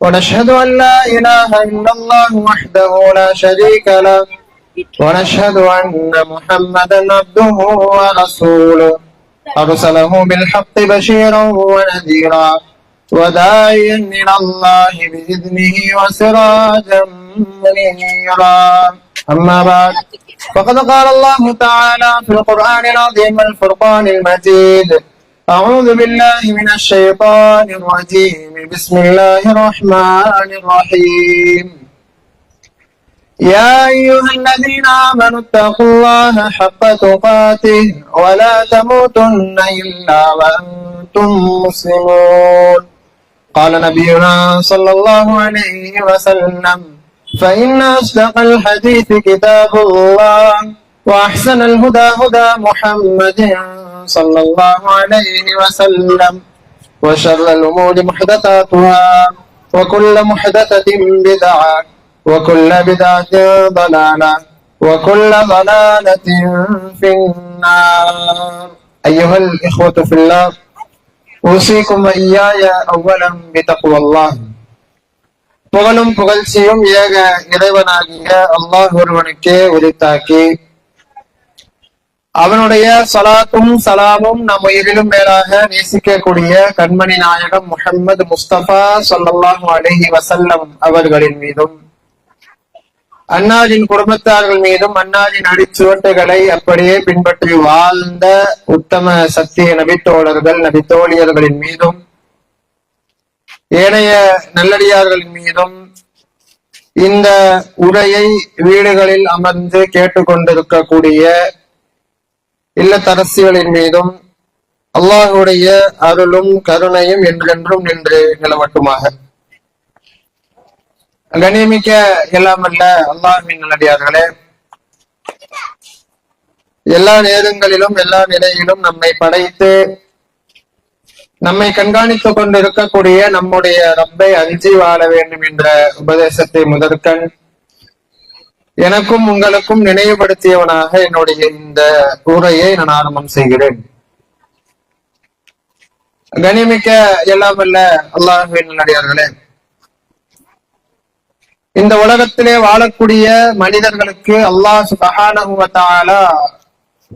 ونشهد أن لا إله إلا الله وحده لا شريك له. ونشهد أن محمدا عبده ورسوله. أرسله بالحق بشيرا ونذيرا. وداعيا إلى الله بإذنه وسراجا منيرا. أما بعد فقد قال الله تعالى في القرآن العظيم الفرقان المجيد أعوذ بالله من الشيطان الرجيم. بسم الله الرحمن الرحيم. يا أيها الذين آمنوا اتقوا الله حق تقاته ولا تموتن إلا وأنتم مسلمون. قال نبينا صلى الله عليه وسلم فإن أصدق الحديث كتاب الله. وأحسن الهدى هدى محمد صلى الله عليه وسلم. وشر الأمور محدثاتها وكل محدثة بدعة وكل بدعة ضلالة وكل ضلالة في النار. أيها الإخوة في الله أوصيكم ഓസിക്കും വയ്യായ അവലം വിതക്കുവല്ല പുകലും പുകഴ്ചയും ഏക ഇറവനാകിയ അള്ളാഹ് ഒരുവനുക്ക് ഒരുത്താക്കി அவனுடைய சலாத்தும் சலாமும் நம் உயிரிலும் மேலாக நேசிக்கக்கூடிய கண்மணி நாயகம் முஹம்மது முஸ்தபா சொல்லல்லாஹு அலைஹி வசல்லம் அவர்களின் மீதும் அன்னாரின் குடும்பத்தார்கள் மீதும் அன்னாரின் அடிச்சுவட்டுகளை அப்படியே பின்பற்றி வாழ்ந்த உத்தம சத்திய நபித்தோழர்கள் நபித்தோழியர்களின் மீதும் ஏனைய நல்லடியார்களின் மீதும் இந்த உரையை வீடுகளில் அமர்ந்து கேட்டுக்கொண்டிருக்கக்கூடிய இல்லத்தரசிகளின் மீதும் அல்லாஹுடைய அருளும் கருணையும் என்றென்றும் நின்று நிலவட்டுமாக கணியமிக்க எல்லாமல்ல அல்லாஹின் நல்லடியார்களே எல்லா நேரங்களிலும் எல்லா நிலையிலும் நம்மை படைத்து நம்மை கண்காணித்துக் கொண்டிருக்கக்கூடிய நம்முடைய ரப்பை அஞ்சி வாழ வேண்டும் என்ற உபதேசத்தை முதற்கண் எனக்கும் உங்களுக்கும் நினைவுபடுத்தியவனாக என்னுடைய இந்த உரையை நான் ஆரம்பம் செய்கிறேன். கனிமிக்க எல்லாமல்ல அல்லாஹுவின் நல்லடியார்களே இந்த உலகத்திலே வாழக்கூடிய மனிதர்களுக்கு அல்லாஹ் சுகானுவத்தால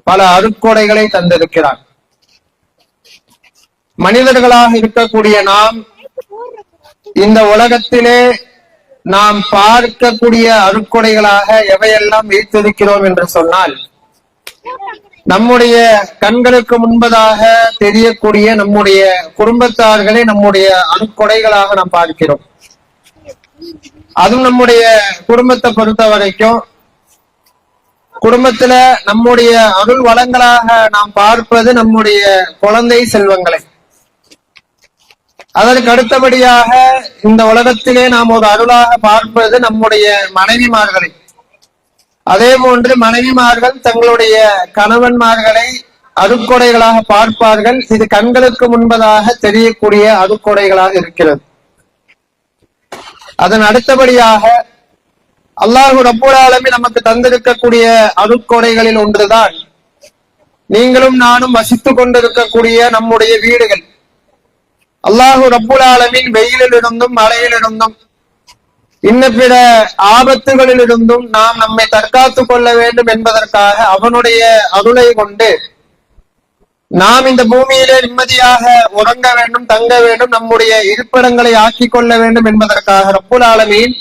பல அருக்கொடைகளை தந்திருக்கிறார் மனிதர்களாக இருக்கக்கூடிய நாம் இந்த உலகத்திலே நாம் பார்க்கக்கூடிய அருக்கொடைகளாக எவையெல்லாம் வைத்திருக்கிறோம் என்று சொன்னால் நம்முடைய கண்களுக்கு முன்பதாக தெரியக்கூடிய நம்முடைய குடும்பத்தார்களை நம்முடைய அணுக்கொடைகளாக நாம் பார்க்கிறோம். அதுவும் நம்முடைய குடும்பத்தை பொறுத்த வரைக்கும் குடும்பத்துல நம்முடைய அருள் வளங்களாக நாம் பார்ப்பது நம்முடைய குழந்தை செல்வங்களை. அதற்கு அடுத்தபடியாக இந்த உலகத்திலே நாம் ஒரு அருளாக பார்ப்பது நம்முடைய மனைவிமார்களை. அதே போன்று மனைவிமார்கள் தங்களுடைய கணவன்மார்களை அருக்கொடைகளாக பார்ப்பார்கள். இது கண்களுக்கு முன்பதாக தெரியக்கூடிய அருக்கொடைகளாக இருக்கிறது. அதன் அடுத்தபடியாக அல்லாஹு ரப்பூல் நமக்கு தந்திருக்கக்கூடிய அருக்கொடைகளில் ஒன்றுதான். நீங்களும் நானும் வசித்துக் கொண்டிருக்கக்கூடிய நம்முடைய வீடுகள். அல்லாஹு ரப்புல் ஆலமின் வெயிலிலிருந்தும் மழையிலிருந்தும் இன்ன பிற ஆபத்துகளிலிருந்தும் நாம் நம்மை தற்காத்துக் கொள்ள வேண்டும் என்பதற்காக அவனுடைய அருளை கொண்டு நாம் இந்த பூமியிலே நிம்மதியாக உறங்க வேண்டும் தங்க வேண்டும் நம்முடைய இருப்பிடங்களை ஆக்கிக் கொள்ள வேண்டும் என்பதற்காக ரப்புல் ஆலமீன்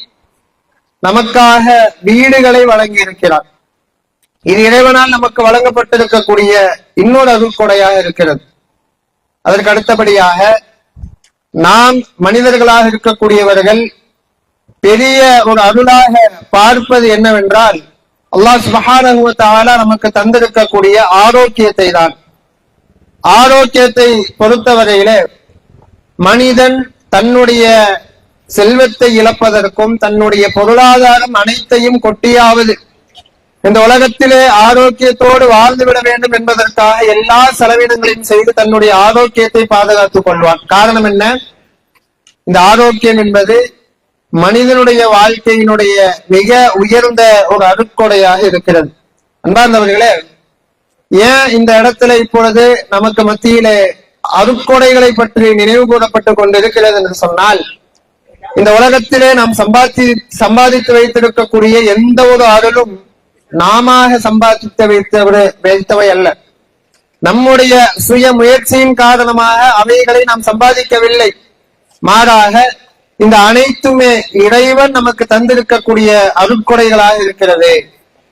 நமக்காக வீடுகளை வழங்கி இருக்கிறார் இது இறைவனால் நமக்கு வழங்கப்பட்டிருக்கக்கூடிய இன்னொரு அருள் கொடையாக இருக்கிறது. அதற்கு அடுத்தபடியாக நாம் மனிதர்களாக இருக்கக்கூடியவர்கள் பெரிய ஒரு அருளாக பார்ப்பது என்னவென்றால் அல்லாஹ் சுபஹானுவத்தால நமக்கு தந்திருக்கக்கூடிய ஆரோக்கியத்தை தான் ஆரோக்கியத்தை பொறுத்தவரையிலே மனிதன் தன்னுடைய செல்வத்தை இழப்பதற்கும் தன்னுடைய பொருளாதாரம் அனைத்தையும் கொட்டியாவது இந்த உலகத்திலே ஆரோக்கியத்தோடு வாழ்ந்து விட வேண்டும் என்பதற்காக எல்லா செலவினங்களையும் செய்து தன்னுடைய ஆரோக்கியத்தை பாதுகாத்துக் கொள்வான். காரணம் என்ன? இந்த ஆரோக்கியம் என்பது மனிதனுடைய வாழ்க்கையினுடைய மிக உயர்ந்த ஒரு அருட்கொடையாக இருக்கிறது. அன்பார்ந்தவர்களே ஏன் இந்த இடத்துல இப்பொழுது நமக்கு மத்தியிலே அருட்கொடைகளை பற்றி நினைவு கூறப்பட்டுக் கொண்டிருக்கிறது என்று சொன்னால் இந்த உலகத்திலே நாம் சம்பாதி சம்பாதித்து வைத்திருக்கக்கூடிய எந்த ஒரு அருளும் நாம சம்பாதித்து வைத்தவரு வைத்தவை அல்ல. நம்முடைய சுய முயற்சியின் காரணமாக அவைகளை நாம் சம்பாதிக்கவில்லை. மாறாக இந்த அனைத்துமே இறைவன் நமக்கு தந்திருக்கக்கூடிய அருட்கொடைகளாக இருக்கிறது.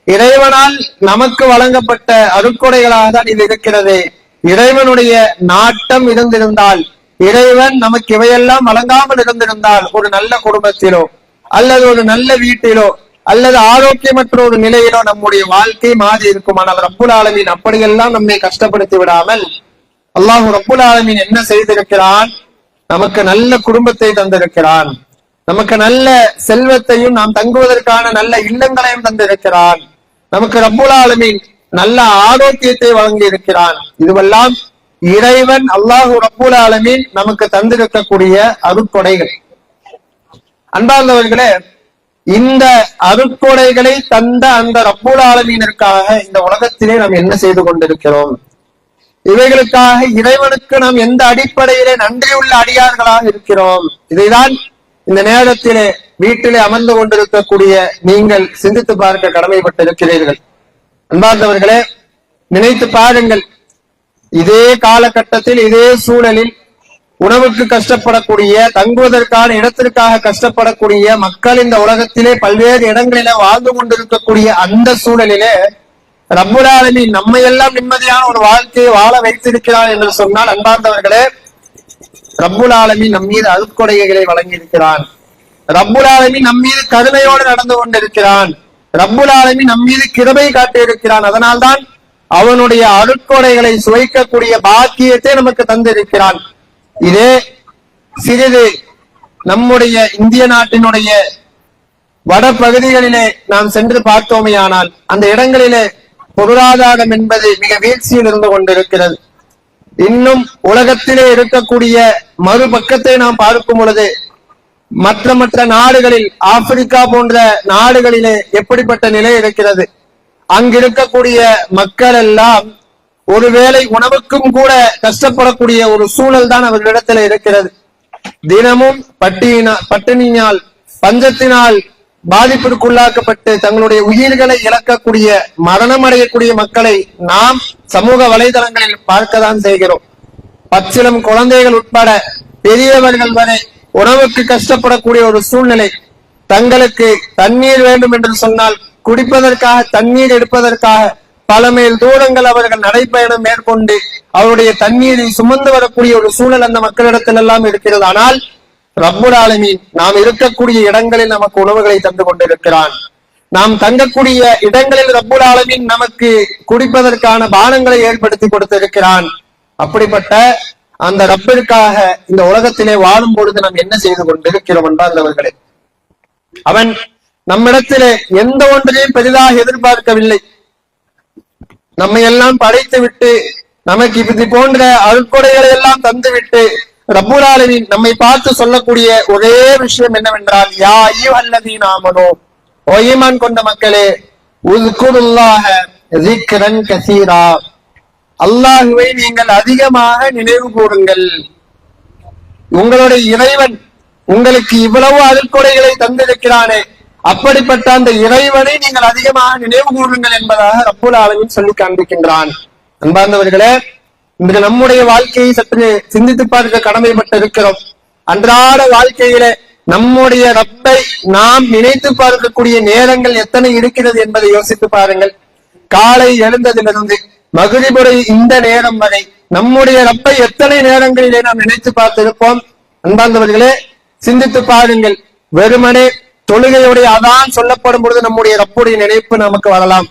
இறைவனால் நமக்கு வழங்கப்பட்ட அருட்கொடைகளாக தான் இது இருக்கிறது. இறைவனுடைய நாட்டம் இருந்திருந்தால் இறைவன் நமக்கு இவையெல்லாம் வழங்காமல் இருந்திருந்தால் ஒரு நல்ல குடும்பத்திலோ அல்லது ஒரு நல்ல வீட்டிலோ அல்லது ஆரோக்கியமற்ற ஒரு நிலையிலோ நம்முடைய வாழ்க்கை மாறி இருக்குமானால் ரப்புல் ஆலமீன் அப்படியெல்லாம் நம்மை கஷ்டப்படுத்தி விடாமல் அல்லாஹு ரப்புல் ஆலமீன் என்ன செய்திருக்கிறான்? நமக்கு நல்ல குடும்பத்தை தந்திருக்கிறான். நமக்கு நல்ல செல்வத்தையும் நாம் தங்குவதற்கான நல்ல இல்லங்களையும் தந்திருக்கிறான். நமக்கு ரப்புல் ஆலமீன் நல்ல ஆரோக்கியத்தை வழங்கி இருக்கிறான் இதுவெல்லாம் இறைவன் அல்லாஹு ரப்புல் ஆலமீன் நமக்கு தந்திருக்கக்கூடிய அருட்கொடைகள். அன்பார்ந்தவர்களே இந்த அருட்கொடைகளை தந்த அந்த ரப்புல் ஆலமீனிற்காக இந்த உலகத்திலே நாம் என்ன செய்து கொண்டிருக்கிறோம்? இவைகளுக்காக இறைவனுக்கு நாம் எந்த அடிப்படையிலே நன்றியுள்ள அடியார்களாக இருக்கிறோம்? இதைதான் இந்த நேரத்திலே வீட்டிலே அமர்ந்து கொண்டிருக்கக்கூடிய நீங்கள் சிந்தித்து பார்க்க கடமைப்பட்டிருக்கிறீர்கள். அன்பார்ந்தவர்களே நினைத்து பாருங்கள். இதே காலகட்டத்தில் இதே சூழலில் உணவுக்கு கஷ்டப்படக்கூடிய தங்குவதற்கான இடத்திற்காக கஷ்டப்படக்கூடிய மக்கள் இந்த உலகத்திலே பல்வேறு இடங்களில வாழ்ந்து கொண்டிருக்கக்கூடிய அந்த சூழலிலே ரப்புல் ஆலமீன் நம்மை எல்லாம் நிம்மதியான ஒரு வாழ்க்கையை வாழ வைத்திருக்கிறார் என்று சொன்னால் அன்பார்ந்தவர்களே ரப்புலாலமி நம் மீது அருட்கொடைகளை வழங்கி இருக்கிறான் நம் மீது கருணையோடு நடந்து கொண்டிருக்கிறான். ரப்புலாலமி நம் மீது கிருபை காட்டியிருக்கிறான். அதனால்தான் அவனுடைய அருட்கொடைகளை சுவைக்கக்கூடிய பாக்கியத்தை நமக்கு தந்திருக்கிறான். இதே சிறிது நம்முடைய இந்திய நாட்டினுடைய வட பகுதிகளிலே நாம் சென்று பார்த்தோமேயானால் அந்த இடங்களிலே பொருளாதாரம் என்பது மிக வீழ்ச்சியில் இருந்து கொண்டிருக்கிறது. இன்னும் உலகத்திலே இருக்கக்கூடிய மறுபக்கத்தை நாம் பார்க்கும் பொழுது மற்ற மற்ற நாடுகளில் ஆப்பிரிக்கா போன்ற நாடுகளிலே எப்படிப்பட்ட நிலை இருக்கிறது? அங்கிருக்கக்கூடிய மக்கள் எல்லாம் ஒருவேளை உணவுக்கும் கூட கஷ்டப்படக்கூடிய ஒரு சூழல் தான் அவர்களிடத்துல இருக்கிறது. தினமும் பட்டியினா பட்டினியினால் பஞ்சத்தினால் பாதிப்பிற்குள்ளாக்கப்பட்டு தங்களுடைய உயிர்களை இழக்கக்கூடிய மரணம் அடையக்கூடிய மக்களை நாம் சமூக வலைதளங்களில் பார்க்கதான் செய்கிறோம். பச்சிலம் குழந்தைகள் உட்பட பெரியவர்கள் வரை உணவுக்கு கஷ்டப்படக்கூடிய ஒரு சூழ்நிலை. தங்களுக்கு தண்ணீர் வேண்டும் என்று சொன்னால் குடிப்பதற்காக தண்ணீர் எடுப்பதற்காக பல மைல் தூரங்கள் அவர்கள் நடைப்பயணம் மேற்கொண்டு அவருடைய தண்ணீரை சுமந்து வரக்கூடிய ஒரு சூழல் அந்த மக்களிடத்தில் எல்லாம் இருக்கிறது. ஆனால் ரப்புல் நாம் இருக்கக்கூடிய இடங்களில் நமக்கு உணவுகளை தந்து கொண்டிருக்கிறான். நாம் தங்கக்கூடிய இடங்களில் ரப்புல் ஆலமீன் நமக்கு குடிப்பதற்கான பானங்களை ஏற்படுத்தி கொடுத்திருக்கிறான். அப்படிப்பட்ட அந்த ரப்பிற்காக இந்த உலகத்திலே வாழும் பொழுது நாம் என்ன செய்து கொண்டிருக்கிறோம் என்பார்ந்தவர்களே அவன் நம்மிடத்திலே எந்த ஒன்றையும் பெரிதாக எதிர்பார்க்கவில்லை. நம்மை எல்லாம் படைத்து விட்டு நமக்கு இது போன்ற அருட்கொடைகளை எல்லாம் தந்துவிட்டு ரப்புல் நம்மை பார்த்து சொல்லக்கூடிய ஒரே விஷயம் என்னவென்றால் யா ஐயோ அல்லதி நாமனோ ஒய்மான் கொண்ட மக்களே உዝகுருல்லாஹ ذிக்ரன் கசீரா. அல்லாஹுவை நீங்கள் அதிகமாக நினைவு கூறுங்கள். உங்களுடைய இறைவன் உங்களுக்கு இவ்வளவு அருட்கொடைகளை தந்திருக்கிறானே அப்படிப்பட்ட அந்த இறைவனை நீங்கள் அதிகமாக நினைவு கூறுங்கள் என்பதாக ரப்புல் ஆலமின் சொல்லி காண்பிக்கின்றான். அன்பார்ந்தவர்களே இன்று நம்முடைய வாழ்க்கையை சற்று சிந்தித்து பார்க்க கடமைப்பட்டு இருக்கிறோம் அன்றாட வாழ்க்கையில நம்முடைய ரப்பை நாம் நினைத்து பார்க்கக்கூடிய நேரங்கள் எத்தனை இருக்கிறது என்பதை யோசித்து பாருங்கள். காலை எழுந்ததிலிருந்து மகிழ்வுரை இந்த நேரம் வரை நம்முடைய ரப்பை எத்தனை நேரங்களிலே நாம் நினைத்து பார்த்திருப்போம்? அன்பார்ந்தவர்களே சிந்தித்து பாருங்கள். வெறுமனே தொழுகையுடைய அதான் சொல்லப்படும் பொழுது நம்முடைய ரப்புடைய நினைப்பு நமக்கு வரலாம்.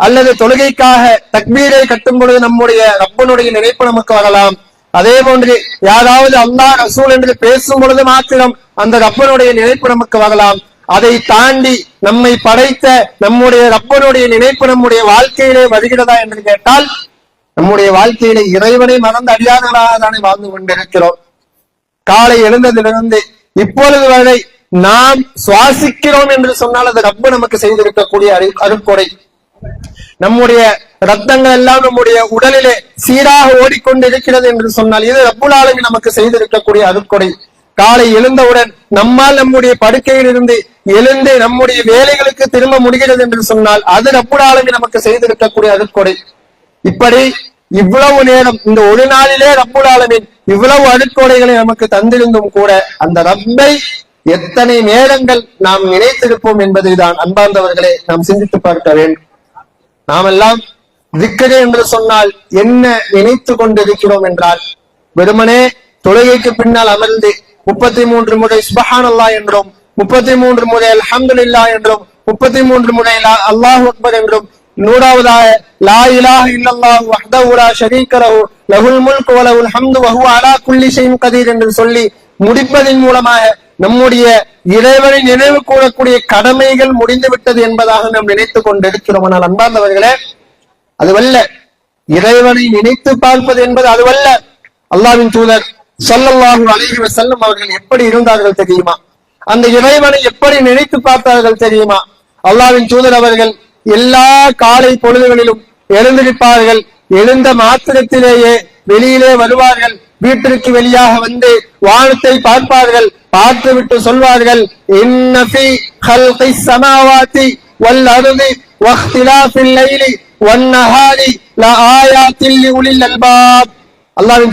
அல்லது தொழுகைக்காக தக்பீரை கட்டும் பொழுது நம்முடைய ரப்பனுடைய நினைப்பு நமக்கு வரலாம். அதே போன்று யாராவது அல்லாஹ் ரசூல் என்று பேசும் பொழுது மாத்திரம் அந்த ரப்பனுடைய நினைப்பு நமக்கு வரலாம். அதை தாண்டி நம்மை படைத்த நம்முடைய ரப்பனுடைய நினைப்பு நம்முடைய வாழ்க்கையிலே வருகிறதா என்று கேட்டால் நம்முடைய வாழ்க்கையிலே இறைவனை மறந்து அறியாதவர்களாக தானே வாழ்ந்து கொண்டிருக்கிறோம். காலை எழுந்ததிலிருந்து இப்பொழுது வரை நாம் சுவாசிக்கிறோம் என்று சொன்னால் அது ரப்பு நமக்கு செய்திருக்கக்கூடிய அரு அருட்கொடை. நம்முடைய ரத்தங்கள் எல்லாம் நம்முடைய உடலிலே சீராக ஓடிக்கொண்டிருக்கிறது என்று சொன்னால் இது ரப்புல் நமக்கு செய்திருக்கக்கூடிய அருட்கொடை. காலை எழுந்தவுடன் நம்மால் நம்முடைய படுக்கையில் இருந்து எழுந்து நம்முடைய வேலைகளுக்கு திரும்ப முடிகிறது என்று சொன்னால் அது ரப்புல் ஆலமீன் நமக்கு செய்திருக்கக்கூடிய அருட்கொடை. இப்படி இவ்வளவு நேரம் இந்த ஒரு நாளிலே ரப்புல் ஆலமீன் இவ்வளவு அருட்கொடைகளை நமக்கு தந்திருந்தும் கூட அந்த ரப்பை எத்தனை நேரங்கள் நாம் நினைத்திருப்போம் என்பதை தான் அன்பார்ந்தவர்களே நாம் சிந்தித்து பார்க்க வேண்டும். நாமெல்லாம் விக்கரு என்று சொன்னால் என்ன நினைத்து கொண்டிருக்கிறோம் என்றால் வெறுமனே தொழுகைக்கு பின்னால் அமர்ந்து முப்பத்தி மூன்று முறை சுபஹான் அல்லா என்றும் முப்பத்தி மூன்று முறை இல்லா என்றும் முப்பத்தி மூன்று முறை அல்லாஹ் அக்பர் என்றும் நூறாவதாக லா இலாஹ இல்லல்லாஹு வஹ்தஹு ஷரீகரஹு லஹுல் முல்க் வலஹுல் ஹம்து வஹுவ அலா குல்லி ஷைஇன் கதீர் என்று சொல்லி முடிப்பதன் மூலமாக நம்முடைய இறைவனை நினைவு கூறக்கூடிய கடமைகள் முடிந்து விட்டது என்பதாக நாம் நினைத்துக் கொண்டிருக்கிறோம். ஆனால் அன்பார்ந்தவர்களே அதுவல்ல இறைவனை நினைத்து பார்ப்பது என்பது அதுவல்ல. அல்லாவின் தூதர் ஸல்லல்லாஹு அலைஹி செல்லும் அவர்கள் எப்படி இருந்தார்கள் தெரியுமா? அந்த இறைவனை எப்படி நினைத்து பார்த்தார்கள் தெரியுமா? அல்லாவின் தூதர் அவர்கள் எல்லா காலை பொழுதுகளிலும் எழுந்திருப்பார்கள். எழுந்த மாத்திரத்திலேயே வெளியிலே வருவார்கள். வீட்டிற்கு வெளியாக வந்து வானத்தை பார்ப்பார்கள் பார்த்துவிட்டு சொல்வார்கள் இன்னபி ஹல்கி சமாவாத்தி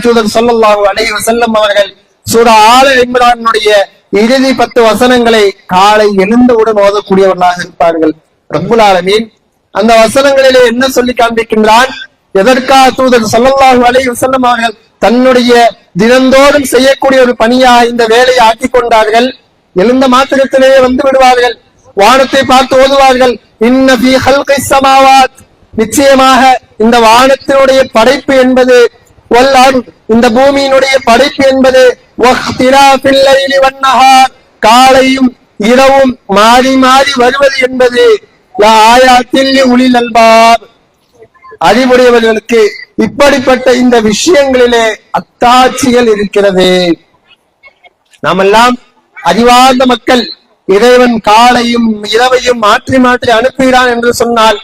தூதர் ஸல்லல்லாஹு அலைஹி வஸல்லம் அவர்கள் சூரா ஆல இம்ரானுடைய இறுதி பத்து வசனங்களை காலை எழுந்தவுடன் ஓதக்கூடியவர்களாக இருப்பார்கள். ரப்புல் ஆலமீன் அந்த வசனங்களிலே என்ன சொல்லி காண்பிக்கின்றான்? எதற்காக தூதர் சல்லல்லாஹு அலைஹி வஸல்லம் அவர்கள் தன்னுடைய தினந்தோறும் செய்யக்கூடிய ஒரு பணியா இந்த வேலையை ஆக்கிக் கொண்டார்கள்? எழுந்த மாத்திரத்திலேயே வந்து விடுவார்கள். வானத்தை பார்த்து ஓதுவார்கள். இன்ன நிச்சயமாக இந்த வானத்தினுடைய படைப்பு என்பது இந்த பூமியினுடைய படைப்பு என்பது காலையும் இரவும் மாறி மாறி வருவது என்பது ஆயாத்தில் உளில் அல்பாப். அறிவுடையவர்களுக்கு இப்படிப்பட்ட இந்த விஷயங்களிலே அத்தாட்சிகள் இருக்கிறது. நாமெல்லாம் அறிவார்ந்த மக்கள் இறைவன் காலையும் இரவையும் மாற்றி மாற்றி அனுப்புகிறான் என்று சொன்னால்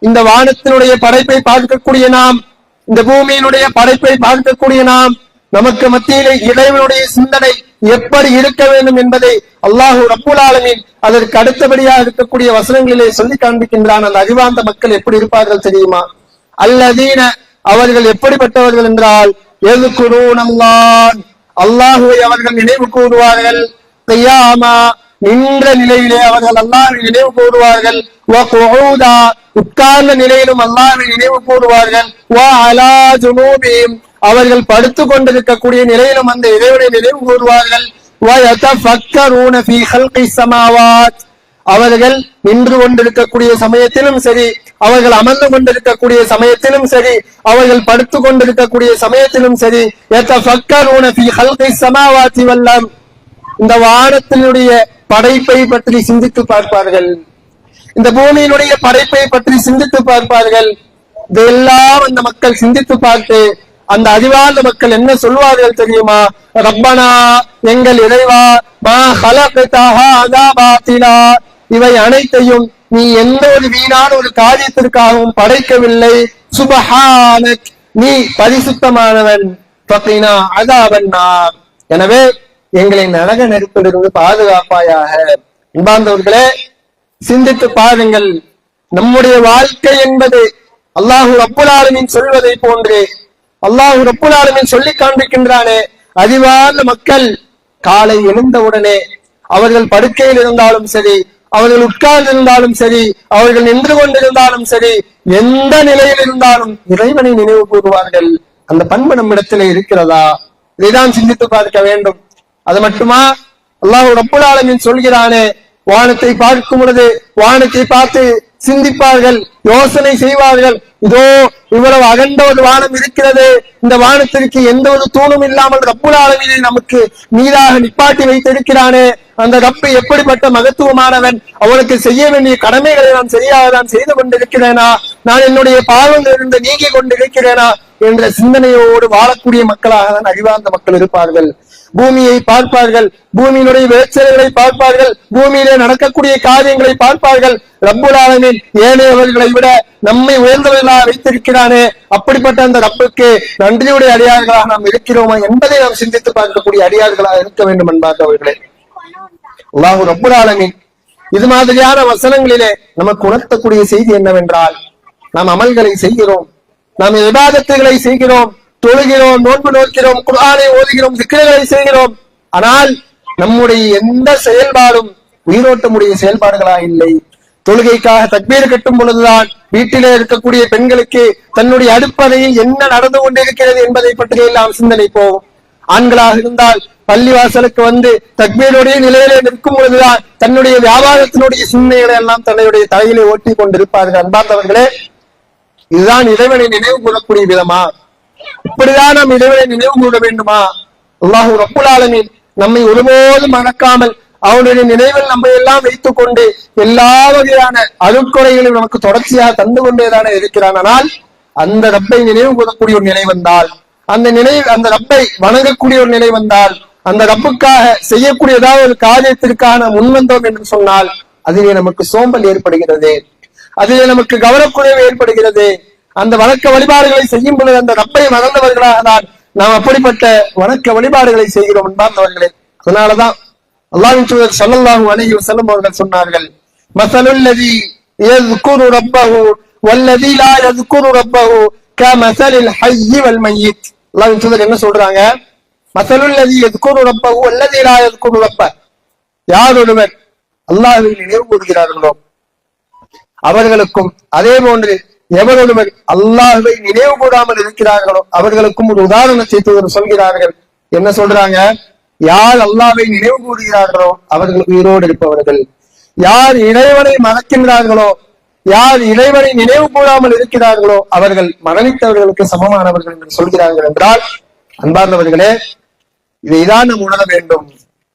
இந்த வானத்தினுடைய படைப்பை பார்க்கக்கூடிய நாம் இந்த பூமியினுடைய படைப்பை பார்க்கக்கூடிய நாம் நமக்கு மத்தியிலே இறைவனுடைய சிந்தனை எப்படி இருக்க வேண்டும் என்பதை அல்லாஹூ ரப்புல் அதற்கு அடுத்தபடியாக இருக்கக்கூடிய வசனங்களிலே சொல்லி காண்பிக்கின்றான். அந்த அறிவார்ந்த மக்கள் எப்படி இருப்பார்கள் தெரியுமா? அல்லதீன அவர்கள் எப்படிப்பட்டவர்கள் என்றால் எது அல்லான் அல்லாஹுவை அவர்கள் நினைவு கூறுவார்கள். செய்யாமா நின்ற நிலையிலே அவர்கள் அல்லாஹை நினைவு கூறுவார்கள். உட்கார்ந்த நிலையிலும் அல்லாஹை நினைவு கூறுவார்கள். அவர்கள் படுத்துக் கொண்டிருக்கக்கூடிய நிலையிலும் அந்த இறைவனை நினைவு கூறுவார்கள். அவர்கள் நின்று கொண்டிருக்கக்கூடிய சமயத்திலும் சரி அவர்கள் அமர்ந்து கொண்டிருக்கக்கூடிய சமயத்திலும் சரி அவர்கள் படுத்துக் கொண்டிருக்கக்கூடிய சமயத்திலும் சரி சமாவாத்தி ஃபீ வல்லம் இந்த வானத்தினுடைய படைப்பை பற்றி சிந்தித்து பார்ப்பார்கள். இந்த பூமியினுடைய படைப்பை பற்றி சிந்தித்து பார்ப்பார்கள். இதெல்லாம் அந்த மக்கள் சிந்தித்து பார்த்து அந்த அறிவார்ந்த மக்கள் என்ன சொல்வார்கள் தெரியுமா? ரப்பனா எங்கள் இறைவா மா ஹலகதஹா அதாபாத்திலா இவை அனைத்தையும் நீ எந்த ஒரு வீணான ஒரு காரியத்திற்காகவும் படைக்கவில்லை. சுபஹானக் நீ பரிசுத்தமானவன். பத்தினா அதாவன்னார் எனவே எங்களை நரக நெருப்பிலிருந்து பாதுகாப்பாயாக. அன்பார்ந்தவர்களே சிந்தித்து பாருங்கள். நம்முடைய வாழ்க்கை என்பது அல்லாஹு ரப்புல் சொல்வதை போன்று. அல்லாஹு ரப்புல் சொல்லி காண்பிக்கின்றானே. அறிவார்ந்த மக்கள் காலை எழுந்தவுடனே அவர்கள் படுக்கையில் இருந்தாலும் சரி அவர்கள் உட்கார்ந்திருந்தாலும் சரி அவர்கள் நின்று கொண்டிருந்தாலும் சரி எந்த நிலையில் இருந்தாலும் இறைவனை நினைவு கூறுவார்கள். அந்த பண்பு நம்மிடத்திலே இருக்கிறதா? இதைதான் சிந்தித்து பார்க்க வேண்டும். அது மட்டுமா? அல்லாஹ் ரப்புல் ஆலமின் சொல்கிறானே வானத்தை பார்க்கும் பொழுது வானத்தை பார்த்து சிந்திப்பார்கள் யோசனை செய்வார்கள். இதோ இவ்வளவு அகண்ட ஒரு வானம் இருக்கிறது. இந்த வானத்திற்கு எந்த ஒரு தூணும் இல்லாமல் ரப்புல் அளவிலே நமக்கு மீதாக நிப்பாட்டி வைத்திருக்கிறானே. அந்த ரப்பு எப்படிப்பட்ட மகத்துவமானவன்? அவனுக்கு செய்ய வேண்டிய கடமைகளை நான் சரியாக நான் செய்து கொண்டிருக்கிறேனா? நான் என்னுடைய பாவங்களிலிருந்து நீங்கி கொண்டிருக்கிறேனா? என்ற சிந்தனையோடு வாழக்கூடிய மக்களாக தான் அறிவார்ந்த மக்கள் இருப்பார்கள். பூமியை பார்ப்பார்கள். பூமியினுடைய விளைச்சல்களை பார்ப்பார்கள். பூமியிலே நடக்கக்கூடிய காரியங்களை பார்ப்பார்கள். ரப்புலாலமின் ஏனையவர்களை விட நம்மை உயர்ந்தவர்களாக வைத்திருக்கிறானே. அப்படிப்பட்ட அந்த ரப்புக்கு நன்றியுடைய அடியார்களாக நாம் இருக்கிறோமா என்பதை நாம் சிந்தித்து பார்க்கக்கூடிய அடியார்களாக இருக்க வேண்டும் என்பார்கள் அவர்களே. ரப்புல் ரப்புலாலமின் இது மாதிரியான வசனங்களிலே நமக்கு உணர்த்தக்கூடிய செய்தி என்னவென்றால் நாம் அமல்களை செய்கிறோம். நாம் விவாதத்துகளை செய்கிறோம். தொழுகிறோம் நோன்பு நோக்கிறோம் குரானை ஓதுகிறோம் சிக்கல்களை செய்கிறோம். ஆனால் நம்முடைய எந்த செயல்பாடும் உயிரோட்டமுடைய செயல்பாடுகளா இல்லை. தொழுகைக்காக தக்பீர் கட்டும் பொழுதுதான் வீட்டிலே இருக்கக்கூடிய பெண்களுக்கு தன்னுடைய அடுப்பறையில் என்ன நடந்து கொண்டிருக்கிறது என்பதை பற்றி எல்லாம் சிந்தனை ஆண்களாக இருந்தால் பள்ளிவாசலுக்கு வந்து தக்பீருடைய நிலையிலே நிற்கும் பொழுதுதான் தன்னுடைய வியாபாரத்தினுடைய சிந்தனைகளை எல்லாம் தன்னுடைய தலையிலே ஓட்டி கொண்டிருப்பார்கள். அன்பார்ந்தவர்களே இதுதான் இறைவனை நினைவு கூறக்கூடிய விதமா? இப்படிதான் நாம் இறைவனை நினைவு கூற வேண்டுமா? அல்லாஹு ரப்புல் நம்மை ஒருபோதும் மறக்காமல் அவனுடைய நினைவில் நம்மை எல்லாம் வைத்துக் கொண்டு எல்லா வகையான அருட்கொடைகளையும் நமக்கு தொடர்ச்சியாக தந்து கொண்டேதான இருக்கிறான். ஆனால் அந்த ரப்பை நினைவு கூறக்கூடிய ஒரு நிலை வந்தால் அந்த நிலை அந்த ரப்பை வணங்கக்கூடிய ஒரு நிலை வந்தால் அந்த ரப்புக்காக செய்யக்கூடிய ஏதாவது ஒரு காரியத்திற்கான முன்வந்தோம் என்று சொன்னால் அதிலே நமக்கு சோம்பல் ஏற்படுகிறது. அதிலே நமக்கு கவனக்குறைவு ஏற்படுகிறது. அந்த வணக்க வழிபாடுகளை செய்யும் பொழுது அந்த ரப்பை மறந்தவர்களாக தான் நாம் அப்படிப்பட்ட வணக்க வழிபாடுகளை செய்கிறோம் என்பார்ந்தவர்களே அதனாலதான் அல்லாஹின் சூழல் சொல்லல்லாஹு அணையு செல்லும் அவர்கள் சொன்னார்கள் மசலுள்ளதி எதுக்குரு ரப்பகு வல்லதி லா எதுக்குரு ரப்பகு க மசலில் ஹையி வல் மையித் அல்லாஹின் சூழல் என்ன சொல்றாங்க? மசலுள்ளதி எதுக்குரு ரப்பகு வல்லதி லா எதுக்குரு ரப்ப யார் ஒருவர் அல்லாஹை நினைவு கூறுகிறார்களோ அவர்களுக்கும் அதே போன்று எவரொருவர் அல்லாஹுவை நினைவு கூடாமல் இருக்கிறார்களோ அவர்களுக்கும் ஒரு உதாரணத்தை தூதர் சொல்கிறார்கள். என்ன சொல்றாங்க? யார் அல்லாவை நினைவு கூறுகிறார்களோ அவர்கள் உயிரோடு இருப்பவர்கள். யார் இறைவனை மறக்கின்றார்களோ யார் இறைவனை நினைவு கூறாமல் இருக்கிறார்களோ அவர்கள் மரணித்தவர்களுக்கு சமமானவர்கள் என்று சொல்கிறார்கள் என்றால் அன்பார்ந்தவர்களே இதைதான் நாம் உணர வேண்டும்.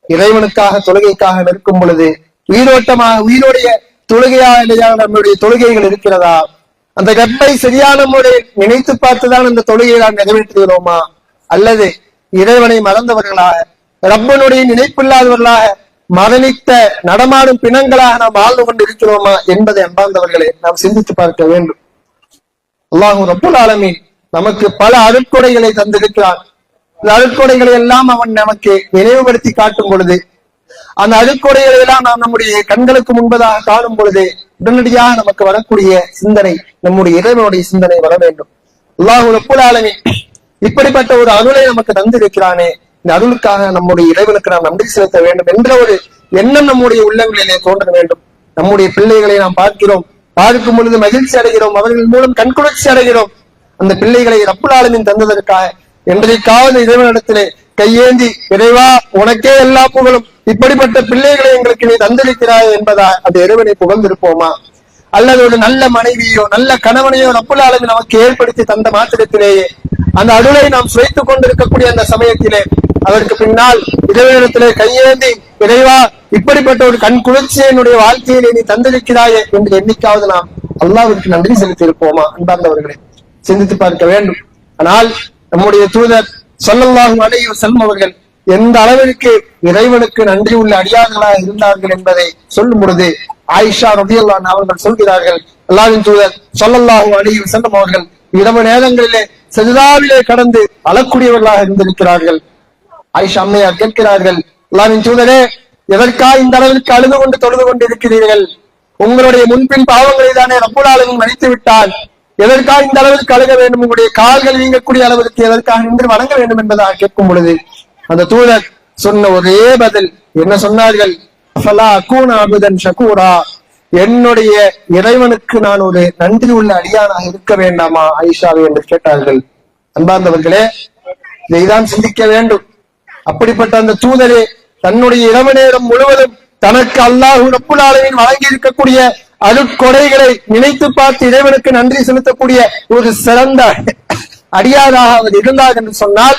இறைவனுக்காக தொழுகைக்காக நிற்கும் பொழுது உயிரோட்டமாக உயிரோடைய தொழுகையா இல்லையா? நம்முடைய தொழுகைகள் இருக்கிறதா? அந்த கற்பை சரியான முறையில் நினைத்து பார்த்துதான் அந்த தொழுகையை நாம் நிறைவேற்றுகிறோமா? அல்லது இறைவனை மறந்தவர்களாக ரப்பனுடைய நினைப்பில்லாதவர்களாக மரணித்த நடமாடும் பிணங்களாக நாம் வாழ்ந்து கொண்டு இருக்கிறோமா என்பதை அன்பார்ந்தவர்களே நாம் சிந்தித்து பார்க்க வேண்டும். அல்லாஹு ரப்புல் ஆலமீன் நமக்கு பல அருட்கொடைகளை தந்திருக்கிறான். இந்த அருட்கொடைகளை எல்லாம் அவன் நமக்கு நினைவுபடுத்தி காட்டும் பொழுது அந்த அருட்கொடைகளை எல்லாம் நாம் நம்முடைய கண்களுக்கு முன்பதாக காணும் பொழுது உடனடியாக நமக்கு வரக்கூடிய சிந்தனை நம்முடைய இறைவனுடைய சிந்தனை வர வேண்டும். அல்லாஹு ரப்புல் இப்படிப்பட்ட ஒரு அருளை நமக்கு தந்திருக்கிறானே. இந்த அருளுக்காக நம்முடைய இறைவனுக்கு நாம் நன்றி செலுத்த வேண்டும் என்ற ஒரு எண்ணம் நம்முடைய உள்ளங்களிலே தோன்ற வேண்டும். நம்முடைய பிள்ளைகளை நாம் பார்க்கிறோம். பார்க்கும் பொழுது மகிழ்ச்சி அடைகிறோம். அவர்கள் மூலம் கண்குளிர்ச்சி அடைகிறோம். அந்த பிள்ளைகளை ரப்புல் தந்ததற்காக என்றைக்காவது இறைவனிடத்திலே கையேந்தி இறைவா உனக்கே எல்லா புகழும். இப்படிப்பட்ட பிள்ளைகளை எங்களுக்கு நீ தந்தளிக்கிறாய் என்பதா அந்த இறைவனை புகழ்ந்திருப்போமா? அல்லது ஒரு நல்ல மனைவியோ நல்ல கணவனையோ ரப்புல் நமக்கு ஏற்படுத்தி தந்த மாத்திரத்திலேயே அந்த அருளை நாம் சுவைத்துக் கொண்டிருக்கக்கூடிய அந்த சமயத்திலே அதற்கு பின்னால் இறைவனிடத்திலே கையேந்தி இறைவா இப்படிப்பட்ட ஒரு கண் குளிர்ச்சியை என்னுடைய வாழ்க்கையிலே நீ தந்திருக்கிறாயே என்று எண்ணிக்காவது நாம் அல்லாவிற்கு நன்றி செலுத்தி இருப்போமா அன்பார்ந்தவர்களை? சிந்தித்து பார்க்க வேண்டும். ஆனால் நம்முடைய தூதர் சொல்லல்லாகும் அலைஹி செல்மவர்கள் எந்த அளவிற்கு இறைவனுக்கு நன்றி உள்ள அடியார்களாக இருந்தார்கள் என்பதை சொல்லும் பொழுது ஆயிஷா ரதியல்லான் அவர்கள் சொல்கிறார்கள் அல்லாவின் தூதர் சொல்லல்லாஹு அலைஹி வஸல்லம் அவர்கள் இரவு நேரங்களிலே செஜதாவிலே கடந்து அழக்கூடியவர்களாக இருந்திருக்கிறார்கள். ஆயிஷா அம்மையார் கேட்கிறார்கள் அல்லாவின் தூதரே எதற்காக இந்த அளவிற்கு அழுது கொண்டு தொழுது கொண்டு இருக்கிறீர்கள்? உங்களுடைய முன்பின் பாவங்களை தானே ரப்புல் ஆலமீன் மன்னித்து விட்டால் எதற்காக இந்த அளவிற்கு அழுக வேண்டும்? உங்களுடைய கால்கள் நீங்கக்கூடிய அளவிற்கு எதற்காக நின்று வணங்க வேண்டும் என்பதாக கேட்கும் பொழுது அந்த தூதர் சொன்ன ஒரே பதில். என்ன சொன்னார்கள்? அபுதன் ஷகூரா. என்னுடைய இறைவனுக்கு நான் ஒரு நன்றி உள்ள அடியானாக இருக்க வேண்டாமா? ஐஷாவை என்று கேட்டார்கள். அன்பார்ந்தவர்களே இதைதான் சிந்திக்க வேண்டும். அப்படிப்பட்ட அந்த தூதரே தன்னுடைய இரவு நேரம் முழுவதும் தனக்கு அல்லாஹ் ரப்புல் வழங்கி இருக்கக்கூடிய அருட்கொடைகளை நினைத்து பார்த்து இறைவனுக்கு நன்றி செலுத்தக்கூடிய ஒரு சிறந்த அடியாராக அவர் இருந்தார் என்று சொன்னால்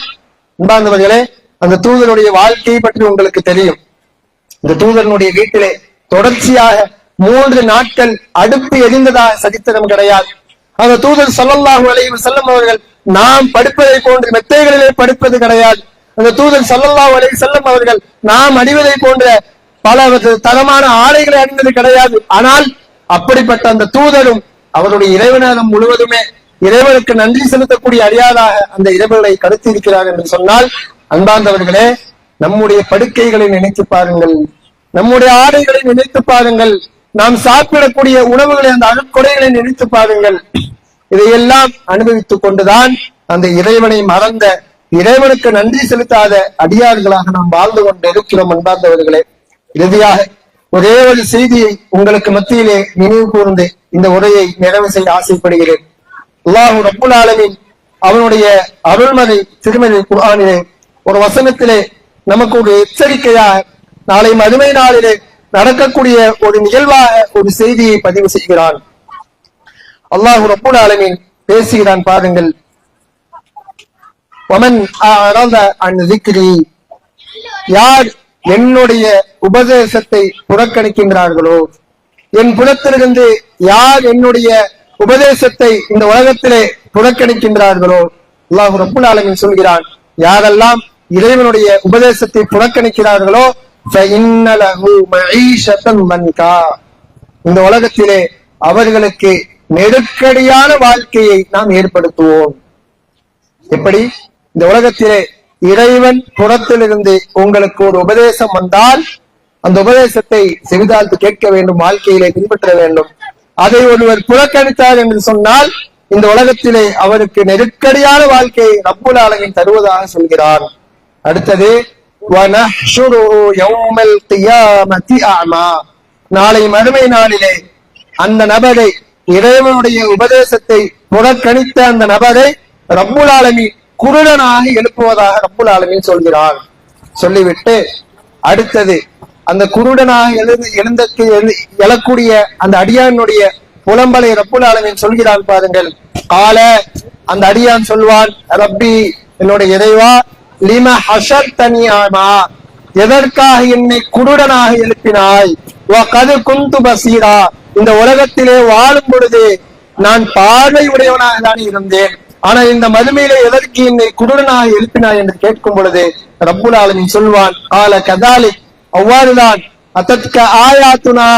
அன்பார்ந்தவர்களே அந்த தூதருடைய வாழ்க்கையை பற்றி உங்களுக்கு தெரியும். இந்த தூதனுடைய வீட்டிலே தொடர்ச்சியாக மூன்று நாட்கள் அடுப்பு எரிந்ததாக சரித்திரம் கிடையாது. அந்த தூதர் ஸல்லல்லாஹு அலைஹி செல்லும் அவர்கள் நாம் படுப்பதை போன்று மெத்தைகளிலே படுப்பது கிடையாது. அந்த தூதர் ஸல்லல்லாஹு அலைஹி செல்லும் அவர்கள் நாம் அணிவதை போன்ற பல தரமான ஆடைகளை அணிந்தது கிடையாது. ஆனால் அப்படிப்பட்ட அந்த தூதரும் அவருடைய இறைவனம் முழுவதுமே இறைவனுக்கு நன்றி செலுத்தக்கூடிய அறியாதாக அந்த இறைவனை கருத்திருக்கிறார் என்று சொன்னால் அன்பார்ந்தவர்களே நம்முடைய படுக்கைகளை நினைத்து பாருங்கள். நம்முடைய ஆடைகளை நினைத்து பாருங்கள். நாம் சாப்பிடக்கூடிய உணவுகளை அந்த அணுக்கொடைகளை நினைத்து பாருங்கள். இதையெல்லாம் அனுபவித்துக் கொண்டுதான் அந்த இறைவனை மறந்த இறைவனுக்கு நன்றி செலுத்தாத அடியார்களாக நாம் வாழ்ந்து கொண்டு இருக்கிறோம் அன்பார்ந்தவர்களே. இறுதியாக ஒரே ஒரு செய்தியை உங்களுக்கு மத்தியிலே நினைவு கூர்ந்து இந்த உரையை நிறைவு செய்ய ஆசைப்படுகிறேன். அல்லாஹு ரப்புல் ஆலமின் அவனுடைய அருள்மறை திருமதி குரானிலே ஒரு வசனத்திலே நமக்கு ஒரு எச்சரிக்கையா நாளை மறுமை நாளிலே நடக்கக்கூடிய ஒரு நிகழ்வா ஒரு செய்தியை பதிவு செய்கிறான். அல்லாஹு ரப்புல் ஆலமின் பேசுகிறான் பாருங்கள். ஒமன் அன்றிக்கிறி யார் என்னுடைய உபதேசத்தை புறக்கணிக்கின்றார்களோ என் புலத்திலிருந்து யார் என்னுடைய உபதேசத்தை இந்த உலகத்திலே புறக்கணிக்கின்றார்களோ அல்லாஹு ரப்புல் ஆலமின் சொல்கிறான் யாரெல்லாம் இறைவனுடைய உபதேசத்தை புறக்கணிக்கிறார்களோ இந்த உலகத்திலே அவர்களுக்கு நெருக்கடியான வாழ்க்கையை நாம் ஏற்படுத்துவோம். எப்படி? இந்த உலகத்திலே இறைவன் புறத்திலிருந்து உங்களுக்கு ஒரு உபதேசம் வந்தால் அந்த உபதேசத்தை செவிதாழ்த்து கேட்க வேண்டும் வாழ்க்கையிலே பின்பற்ற வேண்டும். அதை ஒருவர் புறக்கணித்தார் என்று சொன்னால் இந்த உலகத்திலே அவருக்கு நெருக்கடியான வாழ்க்கையை ரப்புல் ஆலமின் தருவதாக சொல்கிறார். அடுத்தது நாளை மறுமை நாளிலே அந்த நபரை இறைவனுடைய உபதேசத்தை புறக்கணித்த அந்த நபரை ரப்புல் ஆலமி குருடனாக எழுப்புவதாக ரப்புல் ஆலமின் சொல்கிறான் சொல்லிவிட்டு அடுத்தது அந்த குருடனாக எழுந்து எழுந்தக்கு எழக்கூடிய அந்த அடியானுடைய புலம்பலை ரப்புல் ஆலமின் சொல்கிறான் பாருங்கள். கால அந்த அடியான் சொல்வான் ரப்பி என்னுடைய இறைவா லிம ஹஷர் தனியாமா எதற்காக என்னை குருடனாக எழுப்பினாய்? கது குந்து பசீரா. இந்த உலகத்திலே வாழும் பொழுது நான் பார்வை உடையவனாக தான் இருந்தேன். ஆனா இந்த மதுமையில எதற்கு என்னை குருடனாக எழுப்பினாய் என்று கேட்கும் பொழுது ரப்புல் ஆலமீன் சொல்வான் ஆல கதாலி அவ்வாறுதான் அத்தற்கு ஆயாத்துனா.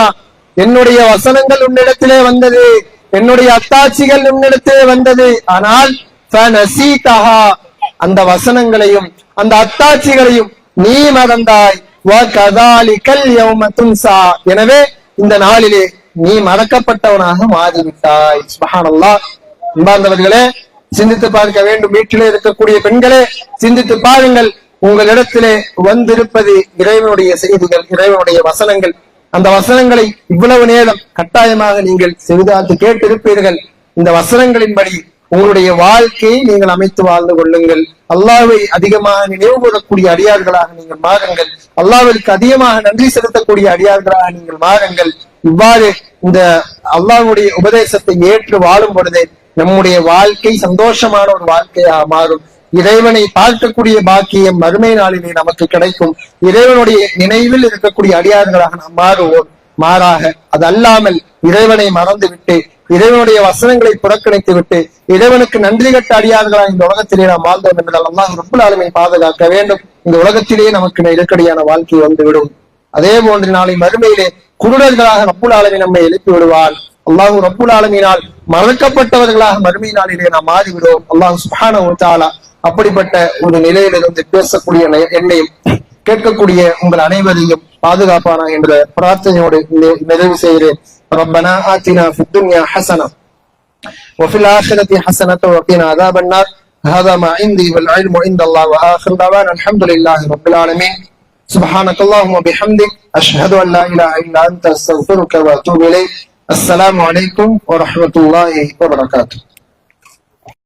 என்னுடைய வசனங்கள் உன்னிடத்திலே வந்தது. என்னுடைய அத்தாட்சிகள் உன்னிடத்திலே வந்தது. ஆனால் அந்த வசனங்களையும் அந்த அத்தாட்சிகளையும் நீ மறந்தாய். எனவே இந்த நாளிலே நீ மறக்கப்பட்டவனாக மாறிவிட்டாய். சுபஹானல்லாஹ். அன்பார்ந்தவர்களே சிந்தித்து பார்க்க வேண்டும். வீட்டிலே இருக்கக்கூடிய பெண்களே சிந்தித்து பாருங்கள். உங்களிடத்திலே வந்திருப்பது இறைவனுடைய செய்திகள் இறைவனுடைய வசனங்கள். அந்த வசனங்களை இவ்வளவு நேரம் கட்டாயமாக நீங்கள் செவிதாத்து கேட்டிருப்பீர்கள். இந்த வசனங்களின்படி உங்களுடைய வாழ்க்கையை நீங்கள் அமைத்து வாழ்ந்து கொள்ளுங்கள். அல்லாவை அதிகமாக நினைவு கூறக்கூடிய அடியார்களாக நீங்கள் மாறுங்கள். அல்லாவிற்கு அதிகமாக நன்றி செலுத்தக்கூடிய அடியார்களாக நீங்கள் மாறுங்கள். இவ்வாறு இந்த அல்லாவுடைய உபதேசத்தை ஏற்று வாழும் பொழுது நம்முடைய வாழ்க்கை சந்தோஷமான ஒரு வாழ்க்கையாக மாறும். இறைவனை பார்க்கக்கூடிய பாக்கியம் மறுமை நாளிலே நமக்கு கிடைக்கும். இறைவனுடைய நினைவில் இருக்கக்கூடிய அடியார்களாக நாம் மாறுவோம். மாறாக அது அல்லாமல் இறைவனை மறந்துவிட்டு இறைவனுடைய வசனங்களை புறக்கணித்து விட்டு இறைவனுக்கு நன்றி கட்ட அடியார்களாக இந்த உலகத்திலே நாம் வாழ்ந்தோம் என்றால் அல்லாஹ் ரப்புல் பாதுகாக்க வேண்டும். இந்த உலகத்திலேயே நமக்கு நெருக்கடியான வாழ்க்கை வந்துவிடும். அதே போன்று நாளை மறுமையிலே குருடர்களாக ரப்புல் ஆலமி நம்மை எழுப்பி விடுவான் அல்லாஹு ரப்புல் ஆலமீனால் மறக்கப்பட்டவர்களாக மறுமை நாளிலே நாம் மாறிவிடுவோம். அல்லாஹ் சுஹான உத்தாலா அப்படிப்பட்ட ஒரு நிலையிலிருந்து பேசக்கூடிய நெ- என்னையும் கேட்கக்கூடிய உங்கள் அனைவரையும் பாதுகாப்பானா என்ற பிரார்த்தனையோடு நிறைவு செய்கிறேன். ربنا آتنا في الدنيا حسنة وفي الآخرة حسنة وقنا عذاب النار. هذا ما عندي والعلم عند الله وآخر دعوانا الحمد لله رب العالمين. سبحانك اللهم وبحمدك أشهد أن لا إله إلا أنت أستغفرك وأتوب إليك. السلام عليكم ورحمة الله وبركاته.